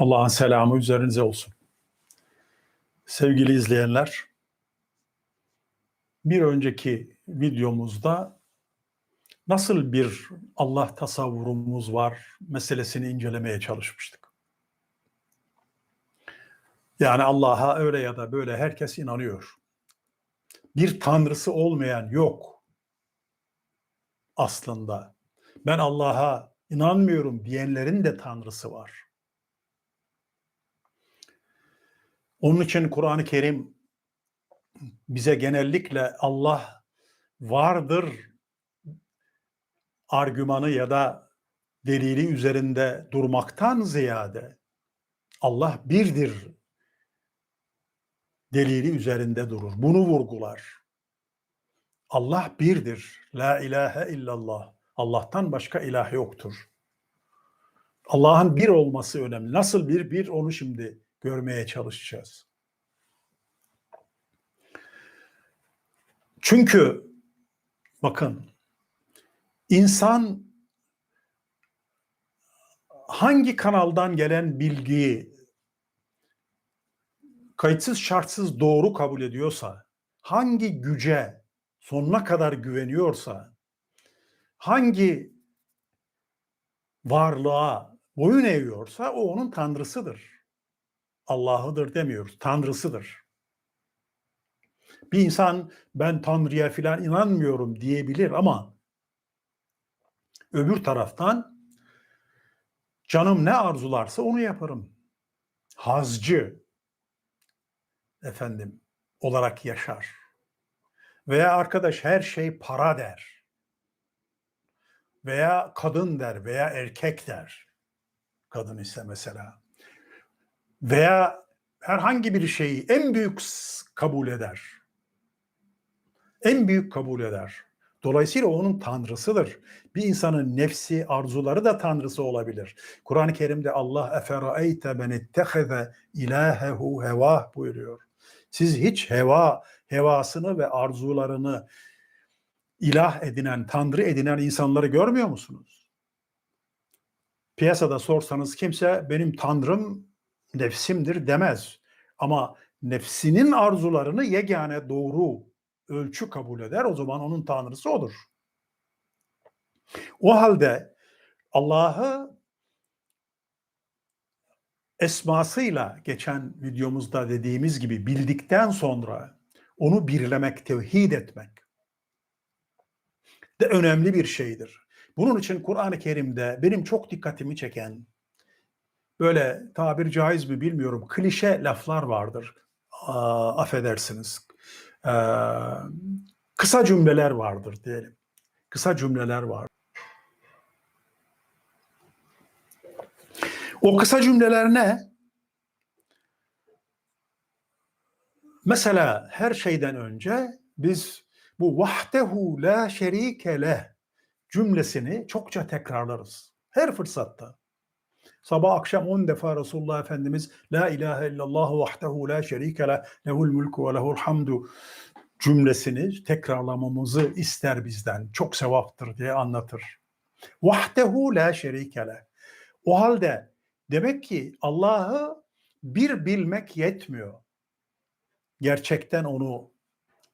Allah'ın selamı üzerinize olsun. Sevgili izleyenler, bir önceki videomuzda nasıl bir Allah tasavvurumuz var meselesini incelemeye çalışmıştık. Yani Allah'a öyle ya da böyle herkes inanıyor. Bir tanrısı olmayan yok aslında. Ben Allah'a inanmıyorum diyenlerin de tanrısı var. Onun için Kur'an-ı Kerim bize genellikle Allah vardır argümanı ya da delili üzerinde durmaktan ziyade Allah birdir delili üzerinde durur. Bunu vurgular. Allah birdir. La ilahe illallah. Allah'tan başka ilah yoktur. Allah'ın bir olması önemli. Nasıl bir bir onu şimdi görmeye çalışacağız. Çünkü bakın insan hangi kanaldan gelen bilgiyi kayıtsız şartsız doğru kabul ediyorsa, hangi güce sonuna kadar güveniyorsa, hangi varlığa boyun eğiyorsa o onun tanrısıdır. Allah'ıdır demiyoruz, tanrısıdır. Bir insan ben tanrıya filan inanmıyorum diyebilir ama öbür taraftan canım ne arzularsa onu yaparım. Hazcı efendim olarak yaşar. Veya arkadaş her şey para der. Veya kadın der veya erkek der. Kadın ise mesela veya herhangi bir şeyi en büyük kabul eder. En büyük kabul eder. Dolayısıyla onun tanrısıdır. Bir insanın nefsi, arzuları da tanrısı olabilir. Kur'an-ı Kerim'de Allah eferaeyte ben itteheze ilahehu hevah buyuruyor. Siz hiç heva, hevasını ve arzularını ilah edinen, tanrı edinen insanları görmüyor musunuz? Piyasada sorsanız kimse benim tanrım nefsimdir demez. Ama nefsinin arzularını yegane doğru ölçü kabul eder. O zaman onun tanrısı odur. O halde Allah'ı esmasıyla geçen videomuzda dediğimiz gibi bildikten sonra onu birlemek, tevhid etmek de önemli bir şeydir. Bunun için Kur'an-ı Kerim'de benim çok dikkatimi çeken böyle tabir caiz mi bilmiyorum klişe laflar vardır. Aa, affedersiniz. Ee, kısa cümleler vardır diyelim. Kısa cümleler var. O kısa cümleler ne? Mesela her şeyden önce biz bu vahdehu la şerike leh cümlesini çokça tekrarlarız. Her fırsatta. Sabah akşam on defa Resulullah Efendimiz La ilahe illallah vahdehu la şerike leh lehul mulku ve lehul hamdu cümlesini tekrarlamamızı ister bizden. Çok sevaptır diye anlatır. Vahdehu la şerike leh. O halde demek ki Allah'ı bir bilmek yetmiyor. Gerçekten onu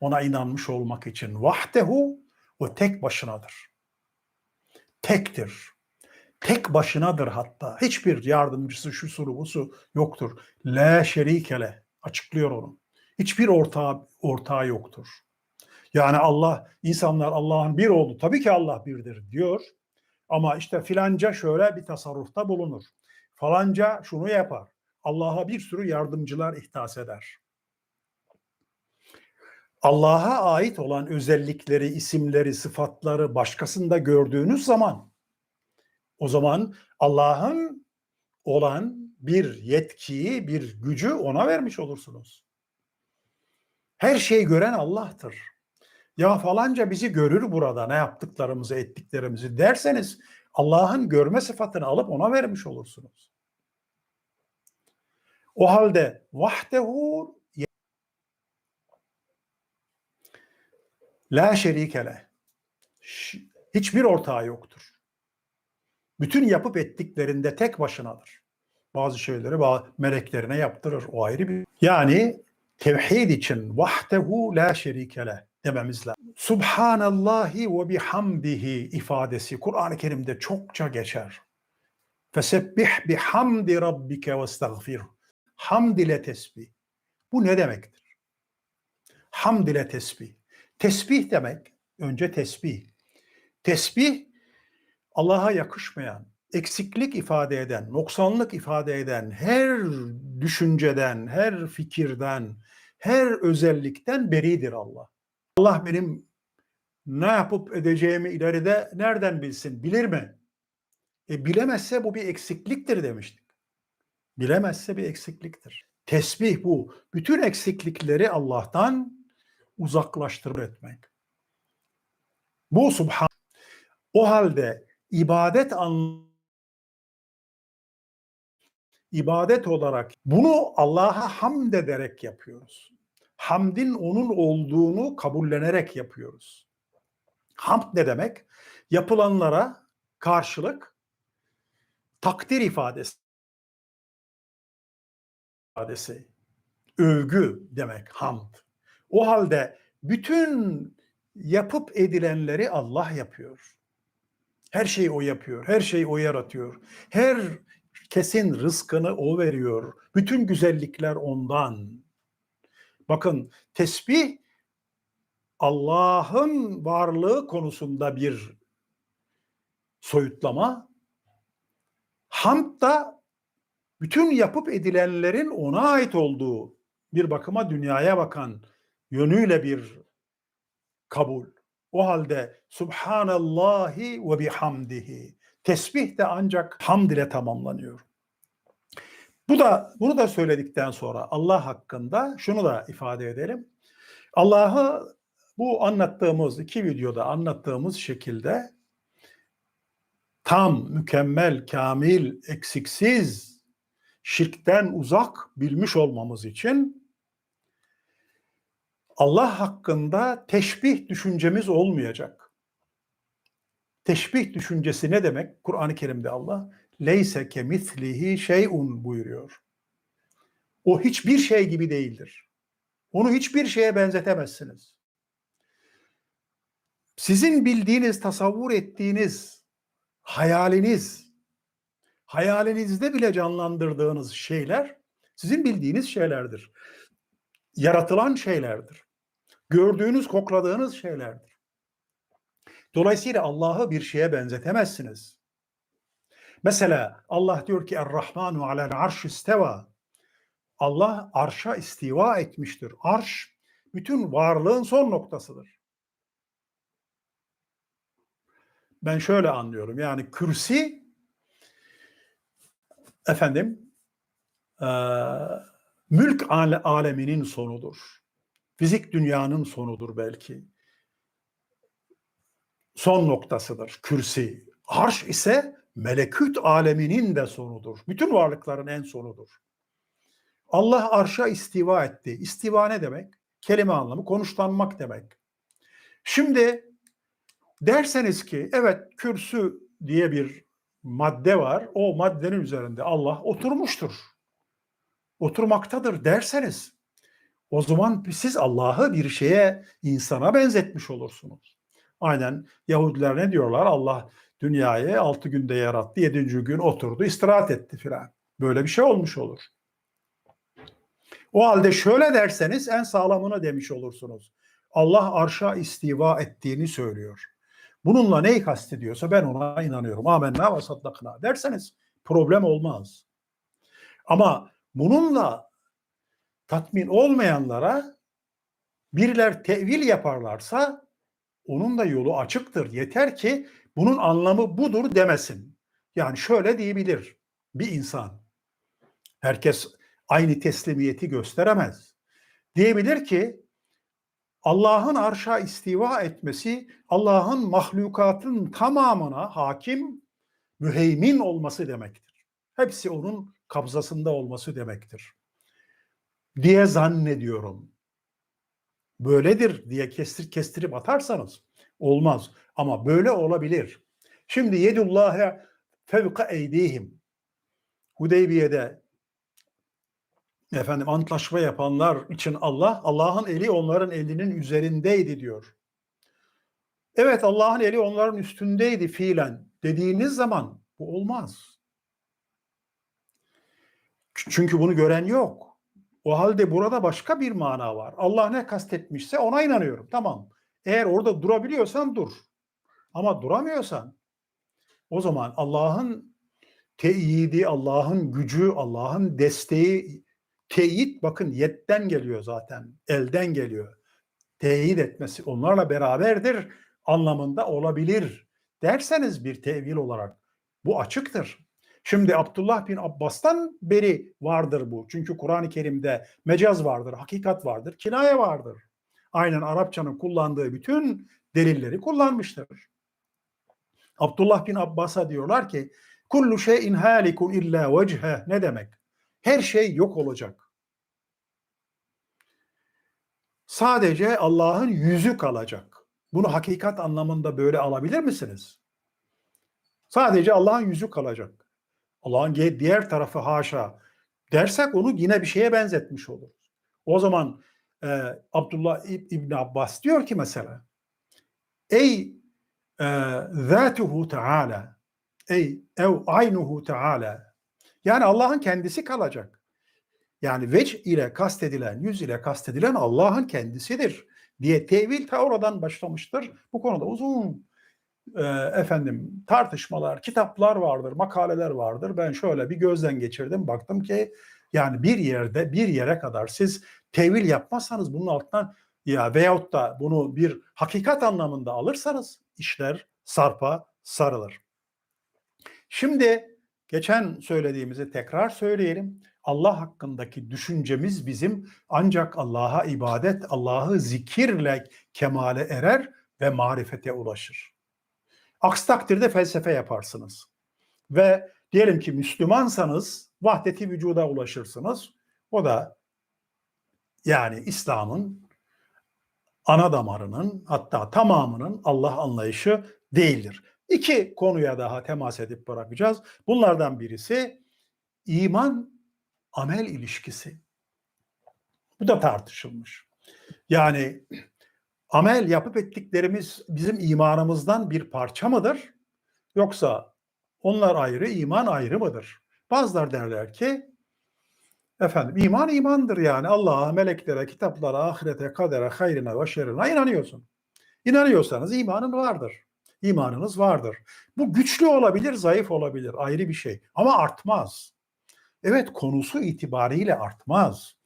ona inanmış olmak için. Vahdehu o tek başınadır. Tektir. Tek başınadır hatta. Hiçbir yardımcısı, şu suru, bu su yoktur. La şerikele açıklıyor onu. Hiçbir ortağı, ortağı yoktur. Yani Allah, insanlar Allah'ın bir oldu. Tabii ki Allah birdir diyor. Ama işte filanca şöyle bir tasarrufta bulunur. Falanca şunu yapar. Allah'a bir sürü yardımcılar ihtas eder. Allah'a ait olan özellikleri, isimleri, sıfatları başkasında gördüğünüz zaman o zaman Allah'ın olan bir yetkiyi, bir gücü ona vermiş olursunuz. Her şeyi gören Allah'tır. Ya falanca bizi görür burada ne yaptıklarımızı, ettiklerimizi derseniz Allah'ın görme sıfatını alıp ona vermiş olursunuz. O halde vahdehu La şerikele. Hiçbir ortağı yoktur. Bütün yapıp ettiklerinde tek başınadır. Bazı şeyleri ba- meleklerine yaptırır. O ayrı bir. Yani tevhid için vahdehu la şerike leh dememiz lazım. Subhanallahi ve bihamdihi ifadesi Kur'an-ı Kerim'de çokça geçer. Fesebbih bihamdi rabbike ve estağfir. Hamd ile tesbih. Bu ne demektir? Hamd ile tesbih. Tesbih demek, önce tesbih. Tesbih Allah'a yakışmayan, eksiklik ifade eden, noksanlık ifade eden her düşünceden, her fikirden, her özellikten beridir Allah. Allah benim ne yapıp edeceğimi ileride nereden bilsin? Bilir mi? E bilemezse bu bir eksikliktir demiştik. Bilemezse bir eksikliktir. Tesbih bu. Bütün eksiklikleri Allah'tan uzaklaştırır etmek. Bu subhan. O halde ibadet an ibadet olarak bunu Allah'a hamd ederek yapıyoruz. Hamdin onun olduğunu kabullenerek yapıyoruz. Hamd ne demek? Yapılanlara karşılık takdir ifadesi. ifadesi. Övgü demek hamd. O halde bütün yapıp edilenleri Allah yapıyor. Her şeyi o yapıyor. Her şeyi o yaratıyor. Her kesin rızkını o veriyor. Bütün güzellikler ondan. Bakın tesbih Allah'ın varlığı konusunda bir soyutlama. Hamd da bütün yapıp edilenlerin ona ait olduğu bir bakıma dünyaya bakan yönüyle bir kabul. O halde Subhanallahi ve bihamdihi. Tesbih de ancak hamd ile tamamlanıyor. Bu da bunu da söyledikten sonra Allah hakkında şunu da ifade edelim. Allah'ı bu anlattığımız iki videoda anlattığımız şekilde tam, mükemmel, kamil, eksiksiz, şirkten uzak bilmiş olmamız için Allah hakkında teşbih düşüncemiz olmayacak. Teşbih düşüncesi ne demek? Kur'an-ı Kerim'de Allah leyse kemislihi şeyun buyuruyor. O hiçbir şey gibi değildir. Onu hiçbir şeye benzetemezsiniz. Sizin bildiğiniz, tasavvur ettiğiniz, hayaliniz, hayalinizde bile canlandırdığınız şeyler sizin bildiğiniz şeylerdir. Yaratılan şeylerdir. Gördüğünüz, kokladığınız şeylerdir. Dolayısıyla Allah'ı bir şeye benzetemezsiniz. Mesela Allah diyor ki Er-Rahmanu alel arş isteva. Allah arşa istiva etmiştir. Arş bütün varlığın son noktasıdır. Ben şöyle anlıyorum. Yani kürsi efendim e, mülk aleminin sonudur. Fizik dünyanın sonudur belki. Son noktasıdır kürsi. Arş ise melekut aleminin de sonudur. Bütün varlıkların en sonudur. Allah arşa istiva etti. İstiva ne demek? Kelime anlamı konuşlanmak demek. Şimdi derseniz ki evet kürsü diye bir madde var. O maddenin üzerinde Allah oturmuştur. Oturmaktadır derseniz o zaman siz Allah'ı bir şeye, insana benzetmiş olursunuz. Aynen Yahudiler ne diyorlar? Allah dünyayı altı günde yarattı, yedinci gün oturdu, istirahat etti filan. Böyle bir şey olmuş olur. O halde şöyle derseniz en sağlamını demiş olursunuz. Allah arşa istiva ettiğini söylüyor. Bununla neyi kastediyorsa ben ona inanıyorum. Amenna ve saddakna derseniz problem olmaz. Ama bununla tatmin olmayanlara biriler tevil yaparlarsa onun da yolu açıktır. Yeter ki bunun anlamı budur demesin. Yani şöyle diyebilir bir insan. Herkes aynı teslimiyeti gösteremez. Diyebilir ki Allah'ın arşa istiva etmesi Allah'ın mahlukatın tamamına hakim, müheymin olması demektir. Hepsi onun kabzasında olması demektir. Diye zannediyorum. Böyledir diye kestir, kestirip atarsanız olmaz. Ama böyle olabilir. Şimdi yedullâhe fevka eydihim. Hudeybiye'de efendim antlaşma yapanlar için Allah, Allah'ın eli onların elinin üzerindeydi diyor. Evet Allah'ın eli onların üstündeydi fiilen dediğiniz zaman bu olmaz. Çünkü bunu gören yok. O halde burada başka bir mana var. Allah ne kastetmişse ona inanıyorum. Tamam. Eğer orada durabiliyorsan dur. Ama duramıyorsan o zaman Allah'ın teyidi, Allah'ın gücü, Allah'ın desteği, teyit bakın yetten geliyor zaten. Elden geliyor. Teyit etmesi onlarla beraberdir anlamında olabilir derseniz bir tevil olarak bu açıktır. Şimdi Abdullah bin Abbas'tan beri vardır bu. Çünkü Kur'an-ı Kerim'de mecaz vardır, hakikat vardır, kinaye vardır. Aynen Arapçanın kullandığı bütün delilleri kullanmıştır. Abdullah bin Abbas'a diyorlar ki kullu şeyin halikun illa vechhe ne demek? Her şey yok olacak. Sadece Allah'ın yüzü kalacak. Bunu hakikat anlamında böyle alabilir misiniz? Sadece Allah'ın yüzü kalacak. Allah'ın diğer tarafı haşa dersek onu yine bir şeye benzetmiş oluruz. O zaman e, Abdullah İbni Abbas diyor ki mesela ey e, zatuhu teala ey ev aynuhu teala yani Allah'ın kendisi kalacak. Yani veç ile kastedilen, yüz ile kastedilen Allah'ın kendisidir diye tevil ta oradan başlamıştır. Bu konuda uzun e, efendim tartışmalar, kitaplar vardır, makaleler vardır. Ben şöyle bir gözden geçirdim. Baktım ki yani bir yerde bir yere kadar siz tevil yapmazsanız bunun altından ya veyahut da bunu bir hakikat anlamında alırsanız işler sarpa sarılır. Şimdi geçen söylediğimizi tekrar söyleyelim. Allah hakkındaki düşüncemiz bizim ancak Allah'a ibadet, Allah'ı zikirle kemale erer ve marifete ulaşır. Aksi takdirde felsefe yaparsınız. Ve diyelim ki Müslümansanız vahdeti vücuda ulaşırsınız. O da yani İslam'ın ana damarının hatta tamamının Allah anlayışı değildir. İki konuya daha temas edip bırakacağız. Bunlardan birisi iman amel ilişkisi. Bu da tartışılmış. Yani amel yapıp ettiklerimiz bizim imanımızdan bir parça mıdır? Yoksa onlar ayrı, iman ayrı mıdır? Bazılar derler ki efendim iman imandır yani Allah'a, meleklere, kitaplara, ahirete, kadere, hayrına ve şerrine inanıyorsun. İnanıyorsanız imanın vardır. İmanınız vardır. Bu güçlü olabilir, zayıf olabilir ayrı bir şey ama artmaz. Evet konusu itibariyle artmaz.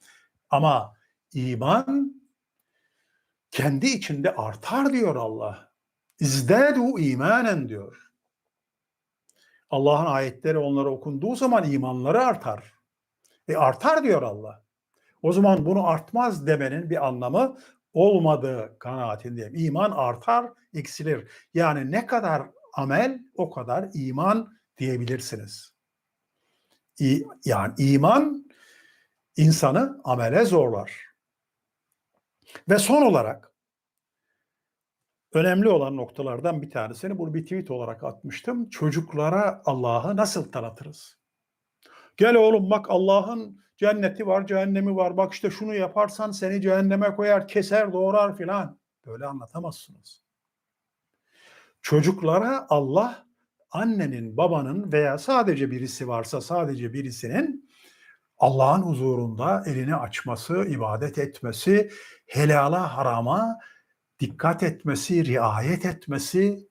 Ama iman kendi içinde artar diyor Allah. İzdadu imanen diyor. Allah'ın ayetleri onlara okunduğu zaman imanları artar. E artar diyor Allah. O zaman bunu artmaz demenin bir anlamı olmadığı kanaatindeyim. İman artar, eksilir. Yani ne kadar amel o kadar iman diyebilirsiniz. Yani iman insanı amele zorlar. Ve son olarak önemli olan noktalardan bir tanesini bunu bir tweet olarak atmıştım. Çocuklara Allah'ı nasıl tanıtırız? Gel oğlum bak Allah'ın cenneti var, cehennemi var. Bak işte şunu yaparsan seni cehenneme koyar, keser, doğrar filan. Böyle anlatamazsınız. Çocuklara Allah annenin, babanın veya sadece birisi varsa sadece birisinin Allah'ın huzurunda elini açması, ibadet etmesi, helala harama dikkat etmesi, riayet etmesi,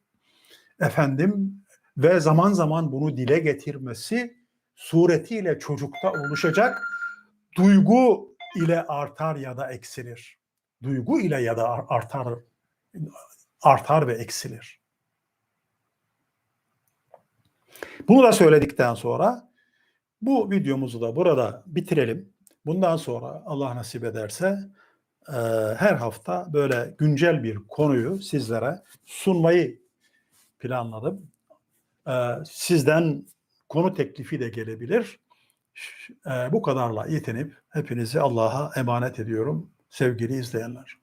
efendim ve zaman zaman bunu dile getirmesi suretiyle çocukta oluşacak duygu ile artar ya da eksilir. Duygu ile ya da artar artar ve eksilir. Bunu da söyledikten sonra bu videomuzu da burada bitirelim. Bundan sonra Allah nasip ederse her hafta böyle güncel bir konuyu sizlere sunmayı planladım. Sizden konu teklifi de gelebilir. Bu kadarla yetinip hepinizi Allah'a emanet ediyorum sevgili izleyenler.